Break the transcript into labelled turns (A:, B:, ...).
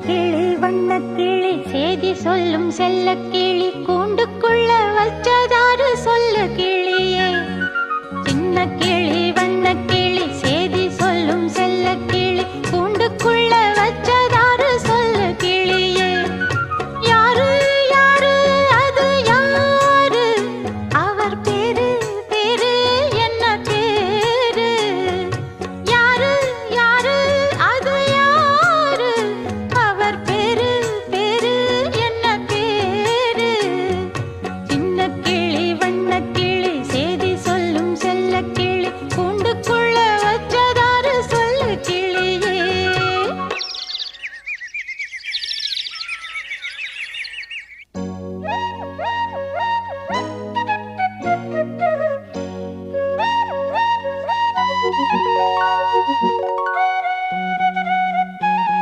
A: கிளி வண்ண கிளி செய்தி சொல்லும் செல்ல கிளி கூண்டுக்குள்ள வச்சதாரு சொல்ல கிளியே. சின்ன கிளி Música